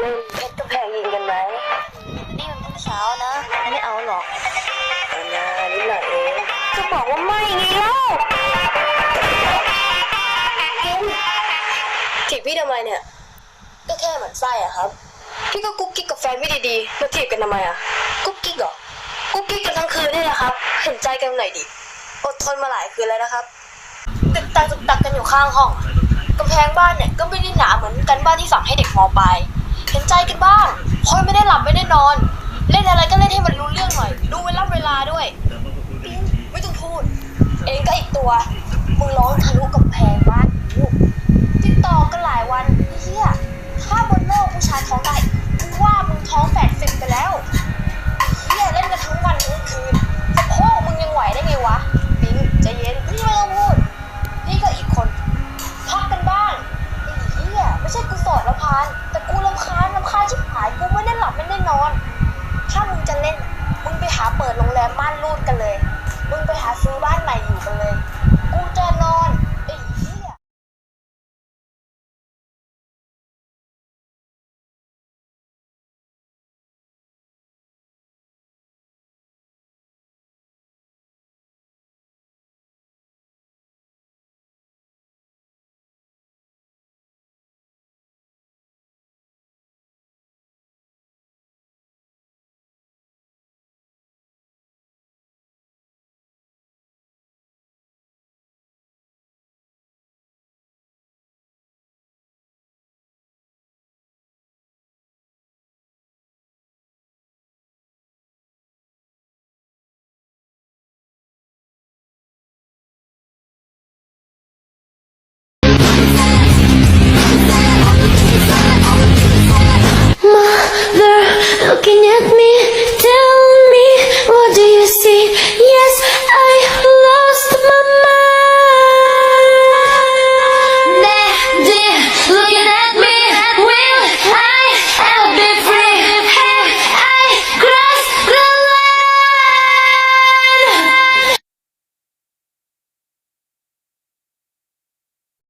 เล่นเพชรกำแพงยิงกันไหมนี่มันเพิ่งเช้านะ ไม่เอาหรอกเอานานิดหน่อยเองก็บอกว่าไม่ไงเล่าถีบพี่ทำไมเนี่ย ก็แค่เหมือนไส้อะครับ พี่ก็กุ๊กกิ๊กกับแฟนพี่ดีๆมาถีบกันทำไมอะกุ๊กกิ๊กเหรอ กุ๊กกิ๊กกันทั้งคืนนี่แหละครับ เห็นใจกันหน่อยดิ อดทนมาหลายคืนแล้วนะครับตึกตักตึกตักกันอยู่ข้างห้องกำแพงบ้านเนี่ยก็ไม่ได้หนาเหมือนกันบ้านที่สั่งให้เด็กมปลาย เห็นใจกันบ้าง คนไม่ได้หลับไม่ได้นอน เล่นอะไรก็เล่นให้มันรู้เรื่องหน่อย ดูเวลาเวลาด้วย ไม่ต้องพูด เองก็อีกตัว มึงร้องทะลุกับแพงมากติดต่อกันหลายวันเฮียถ้าบนโลกผู้ชายท้องได้กูว่ามึงท้องแปดสิบไปแล้วเฮียเล่นกันทั้งวันทั้งคืนสะโพกมึงยังไหวได้ไงวะปิงใจเย็นพี่ไม่ต้องพูด พี่ก็อีกคนพักกันบ้างไอ้เฮียไม่ใช่กูสอดแล้วพาน